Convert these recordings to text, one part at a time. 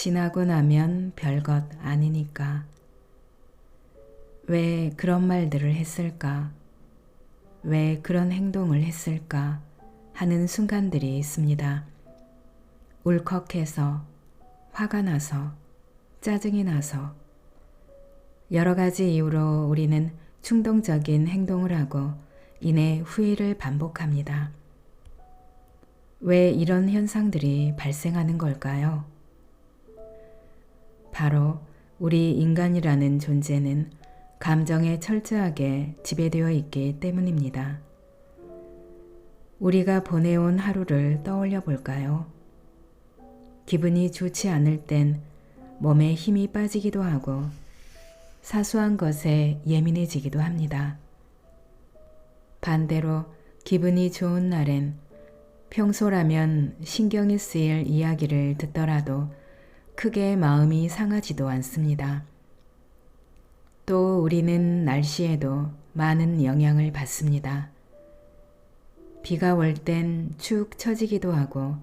지나고 나면 별것 아니니까. 왜 그런 말들을 했을까? 왜 그런 행동을 했을까? 하는 순간들이 있습니다. 울컥해서, 화가 나서, 짜증이 나서, 여러 가지 이유로 우리는 충동적인 행동을 하고 이내 후회를 반복합니다. 왜 이런 현상들이 발생하는 걸까요? 바로 우리 인간이라는 존재는 감정에 철저하게 지배되어 있기 때문입니다. 우리가 보내온 하루를 떠올려 볼까요? 기분이 좋지 않을 땐 몸에 힘이 빠지기도 하고 사소한 것에 예민해지기도 합니다. 반대로 기분이 좋은 날엔 평소라면 신경이 쓰일 이야기를 듣더라도 크게 마음이 상하지도 않습니다. 또 우리는 날씨에도 많은 영향을 받습니다. 비가 올 땐 축 처지기도 하고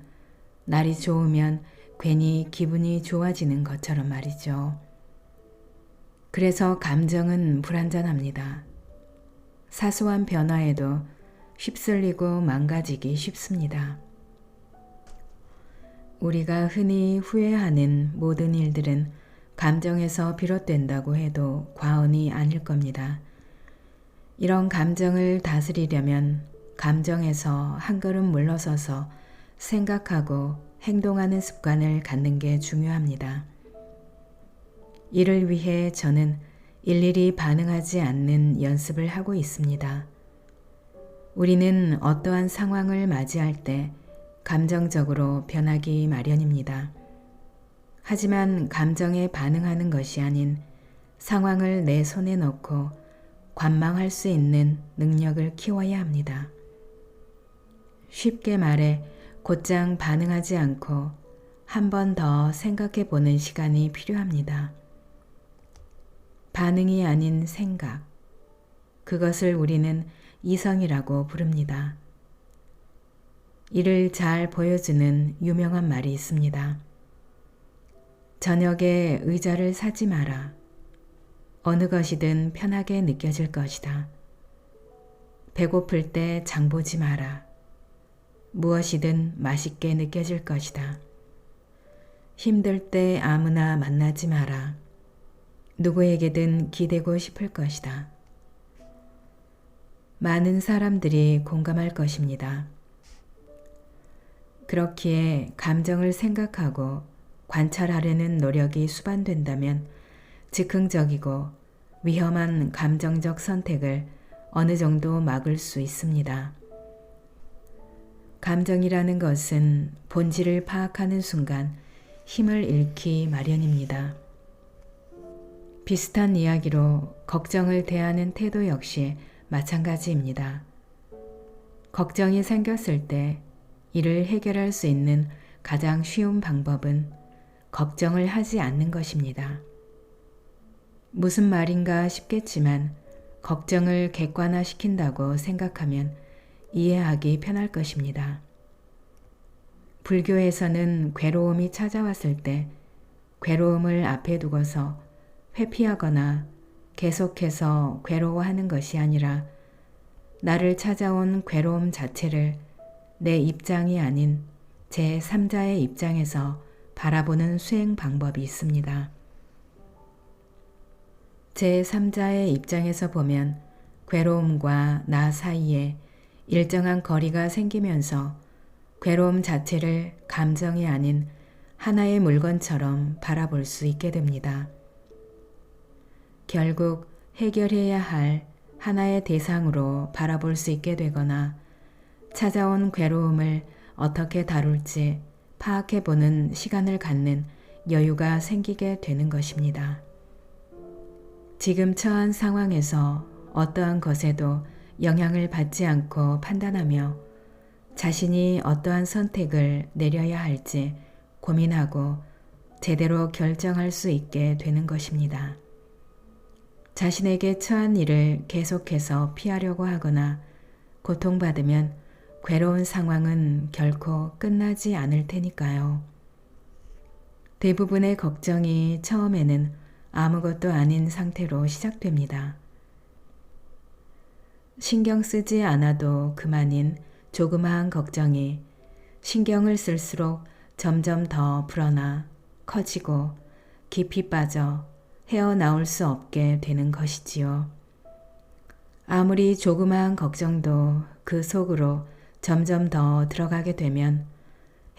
날이 좋으면 괜히 기분이 좋아지는 것처럼 말이죠. 그래서 감정은 불완전합니다. 사소한 변화에도 휩쓸리고 망가지기 쉽습니다. 우리가 흔히 후회하는 모든 일들은 감정에서 비롯된다고 해도 과언이 아닐 겁니다. 이런 감정을 다스리려면 감정에서 한 걸음 물러서서 생각하고 행동하는 습관을 갖는 게 중요합니다. 이를 위해 저는 일일이 반응하지 않는 연습을 하고 있습니다. 우리는 어떠한 상황을 맞이할 때 감정적으로 변하기 마련입니다. 하지만 감정에 반응하는 것이 아닌 상황을 내 손에 넣고 관망할 수 있는 능력을 키워야 합니다. 쉽게 말해 곧장 반응하지 않고 한 번 더 생각해 보는 시간이 필요합니다. 반응이 아닌 생각. 그것을 우리는 이성이라고 부릅니다. 이를 잘 보여주는 유명한 말이 있습니다. 저녁에 의자를 사지 마라. 어느 것이든 편하게 느껴질 것이다. 배고플 때 장보지 마라. 무엇이든 맛있게 느껴질 것이다. 힘들 때 아무나 만나지 마라. 누구에게든 기대고 싶을 것이다. 많은 사람들이 공감할 것입니다. 그렇기에 감정을 생각하고 관찰하려는 노력이 수반된다면 즉흥적이고 위험한 감정적 선택을 어느 정도 막을 수 있습니다. 감정이라는 것은 본질을 파악하는 순간 힘을 잃기 마련입니다. 비슷한 이야기로 걱정을 대하는 태도 역시 마찬가지입니다. 걱정이 생겼을 때 이를 해결할 수 있는 가장 쉬운 방법은 걱정을 하지 않는 것입니다. 무슨 말인가 싶겠지만 걱정을 객관화시킨다고 생각하면 이해하기 편할 것입니다. 불교에서는 괴로움이 찾아왔을 때 괴로움을 앞에 두고서 회피하거나 계속해서 괴로워하는 것이 아니라 나를 찾아온 괴로움 자체를 내 입장이 아닌 제 3자의 입장에서 바라보는 수행 방법이 있습니다. 제 3자의 입장에서 보면 괴로움과 나 사이에 일정한 거리가 생기면서 괴로움 자체를 감정이 아닌 하나의 물건처럼 바라볼 수 있게 됩니다. 결국 해결해야 할 하나의 대상으로 바라볼 수 있게 되거나 찾아온 괴로움을 어떻게 다룰지 파악해 보는 시간을 갖는 여유가 생기게 되는 것입니다. 지금 처한 상황에서 어떠한 것에도 영향을 받지 않고 판단하며 자신이 어떠한 선택을 내려야 할지 고민하고 제대로 결정할 수 있게 되는 것입니다. 자신에게 처한 일을 계속해서 피하려고 하거나 고통받으면 괴로운 상황은 결코 끝나지 않을 테니까요. 대부분의 걱정이 처음에는 아무것도 아닌 상태로 시작됩니다. 신경 쓰지 않아도 그만인 조그마한 걱정이 신경을 쓸수록 점점 더 불어나 커지고 깊이 빠져 헤어나올 수 없게 되는 것이지요. 아무리 조그마한 걱정도 그 속으로 점점 더 들어가게 되면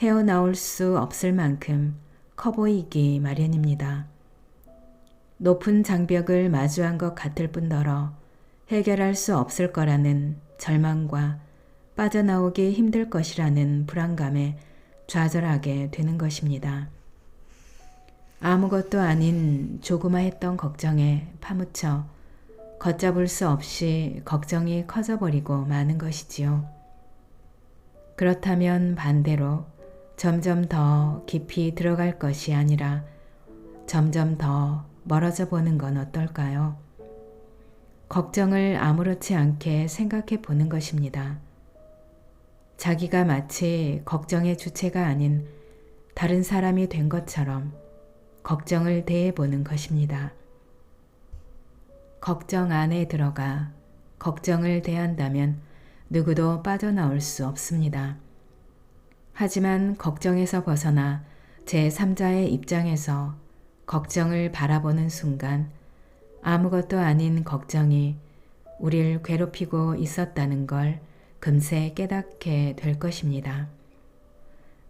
헤어나올 수 없을 만큼 커 보이기 마련입니다. 높은 장벽을 마주한 것 같을 뿐더러 해결할 수 없을 거라는 절망과 빠져나오기 힘들 것이라는 불안감에 좌절하게 되는 것입니다. 아무것도 아닌 조그마했던 걱정에 파묻혀 걷잡을 수 없이 걱정이 커져버리고 마는 것이지요. 그렇다면 반대로 점점 더 깊이 들어갈 것이 아니라 점점 더 멀어져 보는 건 어떨까요? 걱정을 아무렇지 않게 생각해 보는 것입니다. 자기가 마치 걱정의 주체가 아닌 다른 사람이 된 것처럼 걱정을 대해 보는 것입니다. 걱정 안에 들어가 걱정을 대한다면 누구도 빠져나올 수 없습니다. 하지만 걱정에서 벗어나 제3자의 입장에서 걱정을 바라보는 순간 아무것도 아닌 걱정이 우리를 괴롭히고 있었다는 걸 금세 깨닫게 될 것입니다.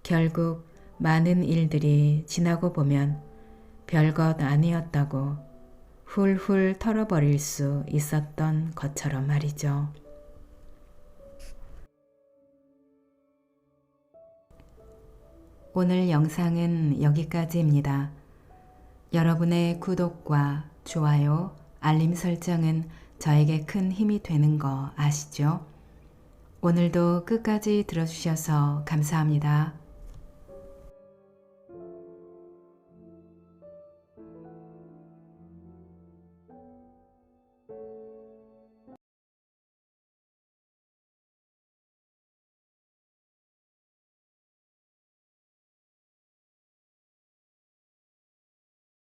결국 많은 일들이 지나고 보면 별것 아니었다고 훌훌 털어버릴 수 있었던 것처럼 말이죠. 오늘 영상은 여기까지입니다. 여러분의 구독과 좋아요, 알림 설정은 저에게 큰 힘이 되는 거 아시죠? 오늘도 끝까지 들어주셔서 감사합니다.